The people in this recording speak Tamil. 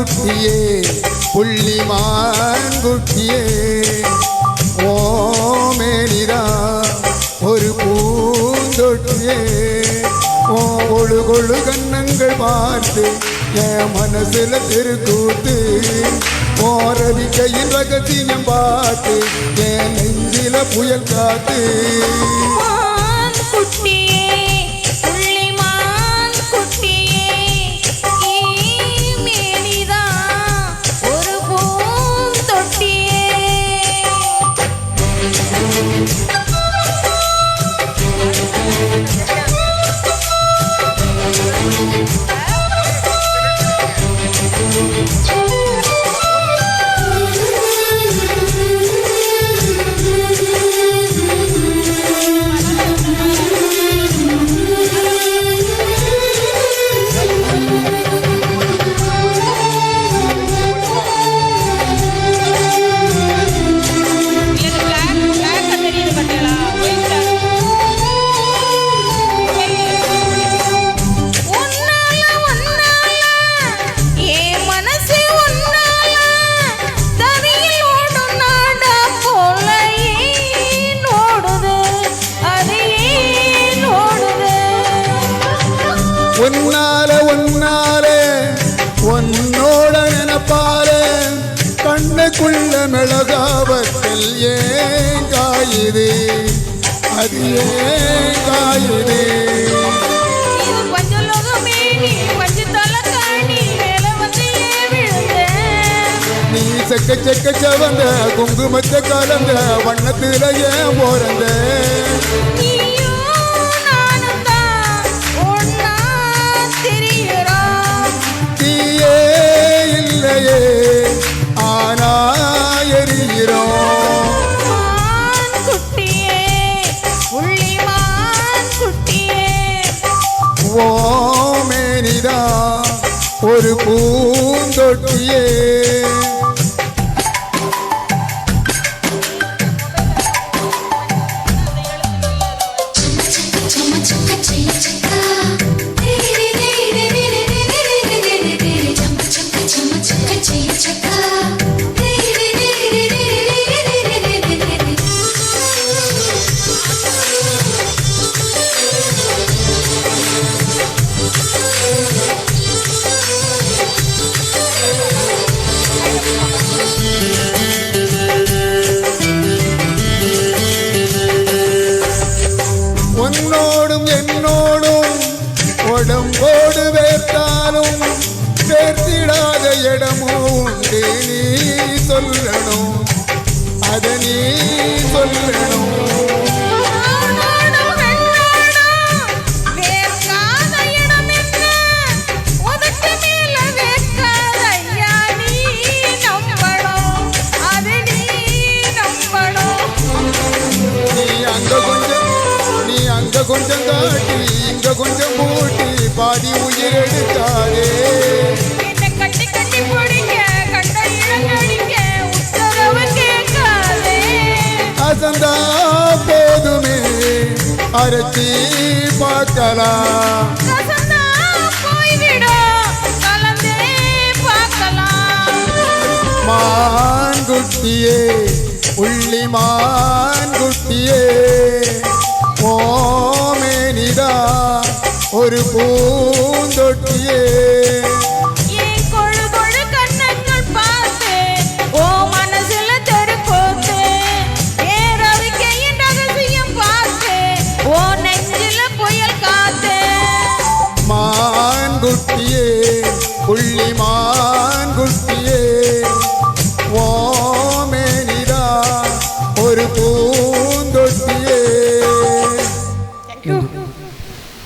குட்டியே புள்ளி குட்டியே. ஓமேனிதா ஒரு பூந்தொட்டியே. ஓ ஒழு கொழு கண்ணங்கள் பார்த்து என் மனசுல திருக்கூத்து ஓரவி கையில் ரகசியம் பார்த்து என் நெஞ்சில புயல் காத்து. குட்டியே Thank உன்னால உன்னால உன்னோட நினப்பால கண்ணுக்குள்ள மிளகாவத்தில் ஏன் காயுது? அது ஏன் காயுது? நீ செக்க செக்க செவந்த குங்குமத்தை கலந்த வண்ணத்துல ஏன் போறந்த? ஒரு பூந்தொட்டியே. உன்னோடும் என்னோடும் உடம்போடு வேர்த்தாலும் சேர்த்திடாத இடமும் நீ சொல்லணும். அதனே கலந்தே பார்க்கலாம். மான்குட்டியே உள்ளி மான்குட்டியே ஓமேனிதா ஒரு பூந்தொட்டியே.